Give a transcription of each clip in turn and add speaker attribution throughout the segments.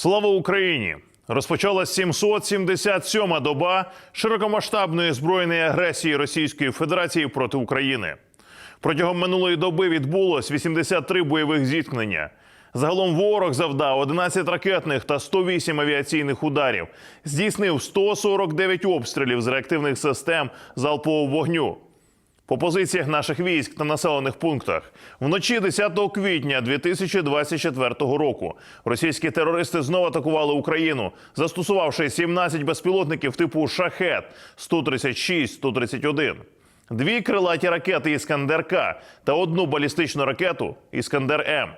Speaker 1: Слава Україні! Розпочалась 777-ма доба широкомасштабної збройної агресії Російської Федерації проти України. Протягом минулої доби відбулось 83 бойових зіткнення. Загалом ворог завдав 11 ракетних та 108 авіаційних ударів, здійснив 149 обстрілів з реактивних систем залпового вогню по позиціях наших військ та населених пунктах. Вночі 10 квітня 2024 року російські терористи знову атакували Україну, застосувавши 17 безпілотників типу Шахет 136 131 дві крилаті ракети Іскандер-К та одну балістичну ракету Іскандер-М.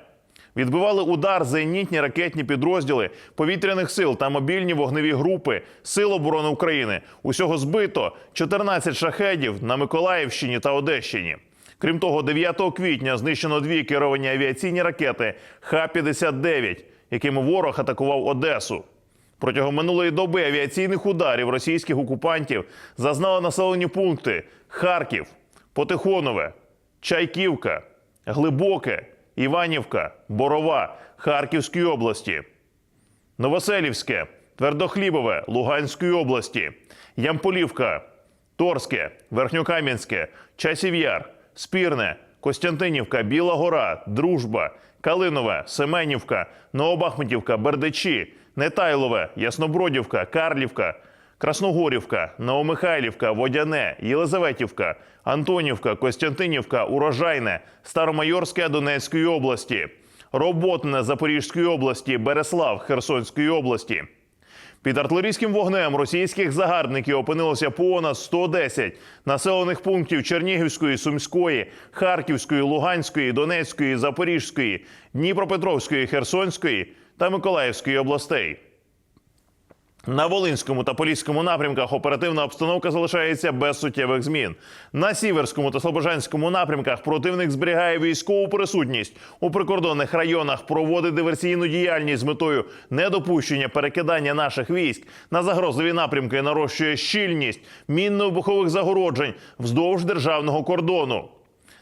Speaker 1: Відбивали удар зенітні ракетні підрозділи повітряних сил та мобільні вогневі групи Сил оборони України. Усього збито 14 шахедів на Миколаївщині та Одещині. Крім того, 9 квітня знищено дві керовані авіаційні ракети Х-59, якими ворог атакував Одесу. Протягом минулої доби авіаційних ударів російських окупантів зазнали населені пункти Харків, Потихонове, Чайківка, Глибоке, Іванівка, Борова Харківської області, Новоселівське, Твердохлібове Луганської області, Ямполівка, Торське, Верхньокам'янське, Часів Яр, Спірне, Костянтинівка, Біла Гора, Дружба, Калинове, Семенівка, Новобахмутівка, Бердичі, Нетайлове, Яснобродівка, Карлівка, Красногорівка, Новомихайлівка, Водяне, Єлизаветівка, Антонівка, Костянтинівка, Урожайне, Старомайорське Донецької області, Роботне Запорізької області, Береслав Херсонської області. Під артилерійським вогнем російських загарбників опинилося понад 110 населених пунктів Чернігівської, Сумської, Харківської, Луганської, Донецької, Запорізької, Дніпропетровської, Херсонської та Миколаївської областей. На Волинському та Поліському напрямках оперативна обстановка залишається без суттєвих змін. На Сіверському та Слобожанському напрямках противник зберігає військову присутність у прикордонних районах, проводить диверсійну діяльність з метою недопущення перекидання наших військ на загрозливі напрямки, нарощує щільність мінно-вибухових загороджень вздовж державного кордону.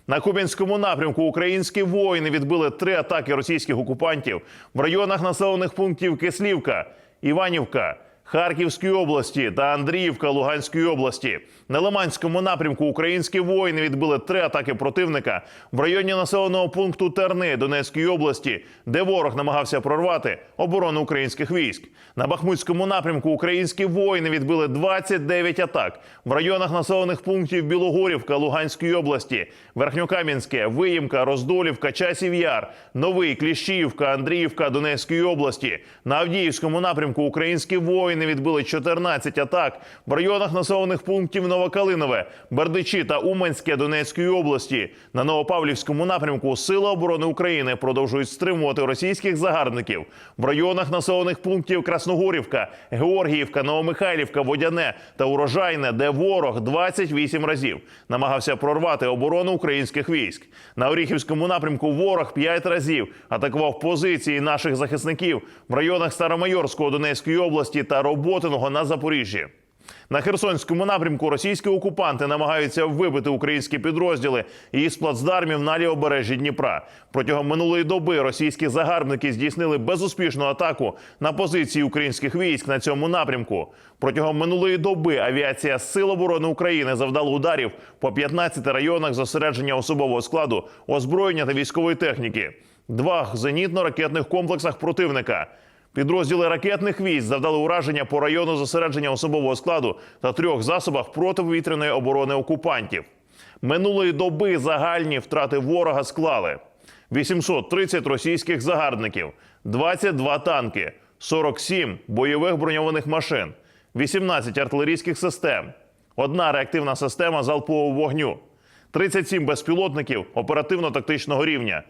Speaker 1: На Кубінському напрямку українські воїни відбили три атаки російських окупантів в районах населених пунктів Кислівка, Іванівка. Харківської області та Андріївка Луганської області на Лиманському напрямку українські воїни відбили три атаки противника в районі населеного пункту Терни Донецької області, де ворог намагався прорвати оборону українських військ. На Бахмутському напрямку українські воїни відбили 29 атак в районах населених пунктів Білогорівка Луганської області, Верхньокам'янське, Виїмка, Роздолівка, Часів Яр, Новий Кліщіївка, Андріївка Донецької області. На Авдіївському напрямку українські воїни відбили 14 атак в районах населених пунктів Новокалинове, Бердичі та Уманське Донецької області. На Новопавлівському напрямку Сили оборони України продовжують стримувати російських загарбників в районах населених пунктів Красногорівка, Георгіївка, Новомихайлівка, Водяне та Урожайне, де ворог 28 разів намагався прорвати оборону українських військ. На Оріхівському напрямку ворог 5 разів атакував позиції наших захисників в районах Старомайорського Донецької області та Роботиного на Запоріжжі. На Херсонському напрямку російські окупанти намагаються вибити українські підрозділи із плацдармів на лівобережжі Дніпра. Протягом минулої доби російські загарбники здійснили безуспішну атаку на позиції українських військ на цьому напрямку. Протягом минулої доби авіація Сил оборони України завдала ударів по 15 районах зосередження особового складу, озброєння та військової техніки, два зенітно-ракетних комплексах противника. Підрозділи ракетних військ завдали ураження по району зосередження особового складу та трьох засобах протиповітряної оборони окупантів. Минулої доби загальні втрати ворога склали 830 російських загарбників, 22 танки, 47 бойових броньованих машин, 18 артилерійських систем, одна реактивна система залпового вогню, 37 безпілотників оперативно-тактичного рівня,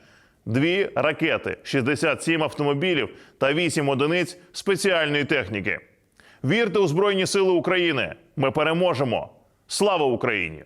Speaker 1: дві ракети, 67 автомобілів та 8 одиниць спеціальної техніки. Вірте у Збройні Сили України! Ми переможемо! Слава Україні!